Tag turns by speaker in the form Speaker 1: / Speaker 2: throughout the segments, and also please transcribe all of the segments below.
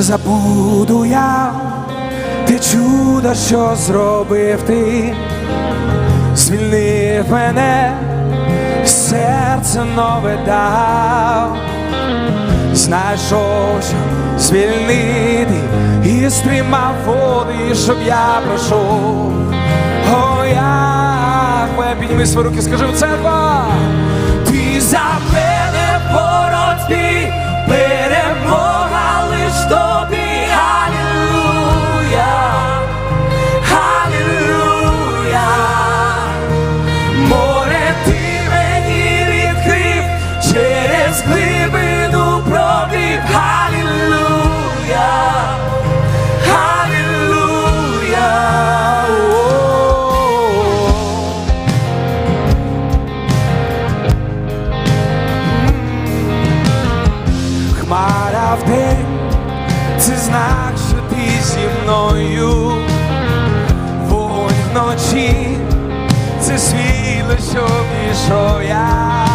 Speaker 1: Забуду я те чудо, що зробив ти, звільнив мене, серце нове дав, знайшов, що звільнити і стримав води, щоб я пройшов. О, Яхве, підніми свої руки, скажи в церква. Ти за мене в Вночі, це світло, що пішов я.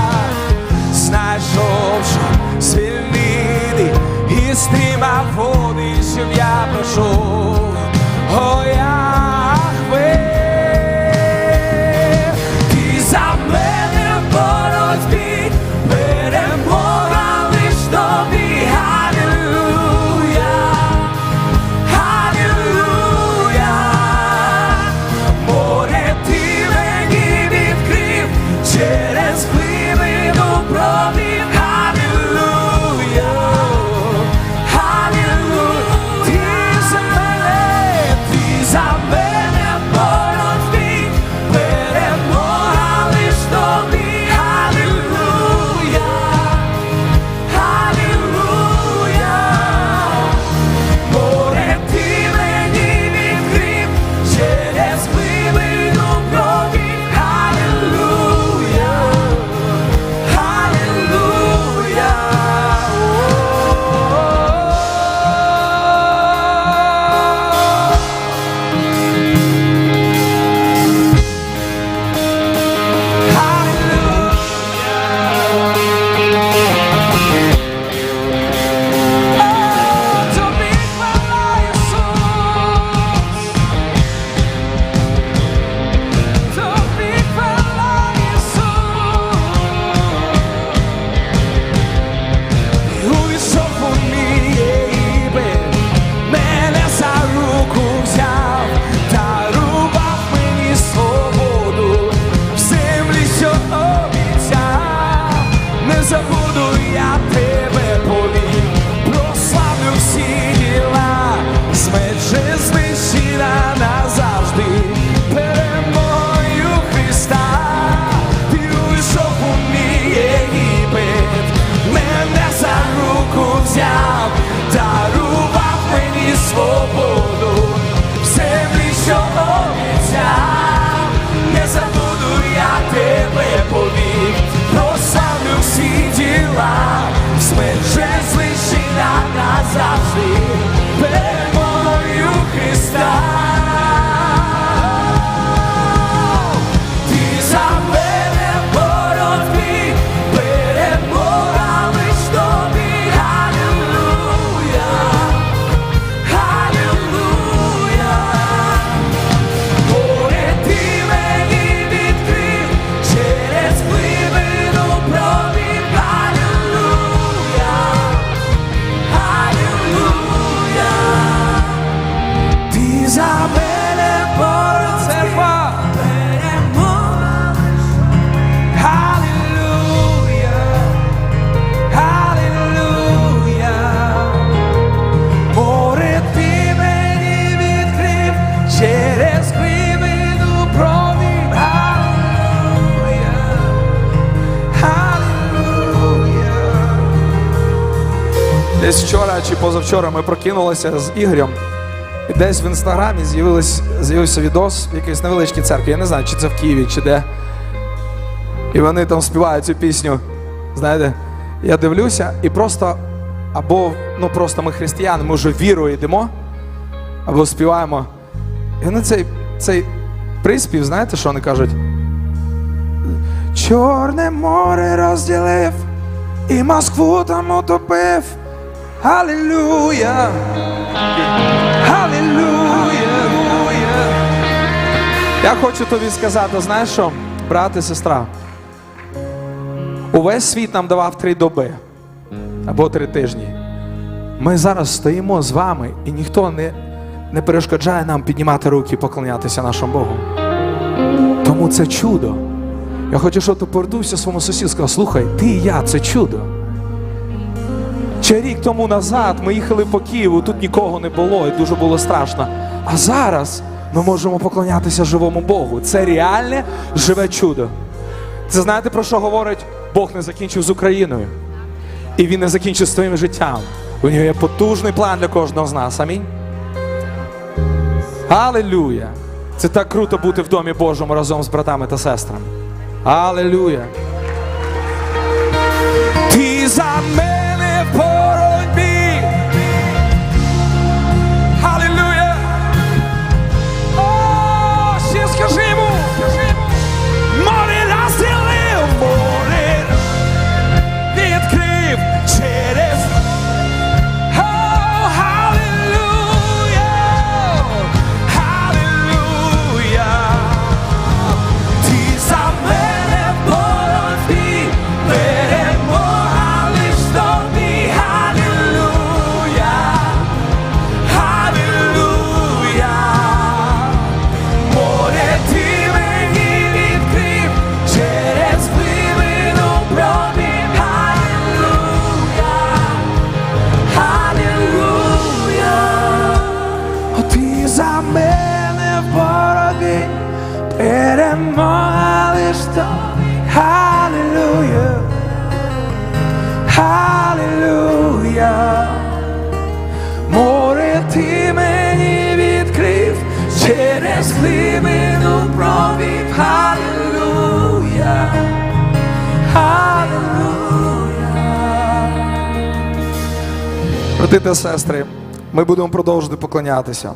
Speaker 1: Десь вчора чи позавчора ми прокинулися з Ігорем. І десь в інстаграмі з'явився відос в якійсь невеличкій церкві. Я не знаю, чи це в Києві, чи де. І вони там співають цю пісню. Знаєте, я дивлюся, і просто або ну просто ми християни, ми вже вірою йдемо, або співаємо. І вони цей, цей приспів, знаєте, що вони кажуть? Чорне море розділив, і Москву там утопив. Халілюя. Халілюя. Я хочу тобі сказати, знаєш що, брат і сестра, увесь світ нам давав три доби або три тижні. Ми зараз стоїмо з вами, і ніхто не, не перешкоджає нам піднімати руки і поклонятися нашому Богу. Тому це чудо. Я хочу, щоб ти повернувся своєму сусіду і сказав, слухай, ти і я це чудо. Ще рік тому назад ми їхали по Києву, тут нікого не було і дуже було страшно. А зараз ми можемо поклонятися живому Богу. Це реальне живе чудо. Це знаєте про що говорить? Бог не закінчив з Україною. І він не закінчив з твоїм життям. У нього є потужний план для кожного з нас. Амінь. Алелюя! Це так круто бути в домі Божому разом з братами та сестрами. Алелюя! Ти за мене перемога лиш Халилуя. Море ти мені відкрив, через глибину провів. Халилуя, Халилуя. Брати та сестри, ми будемо продовжувати поклонятися.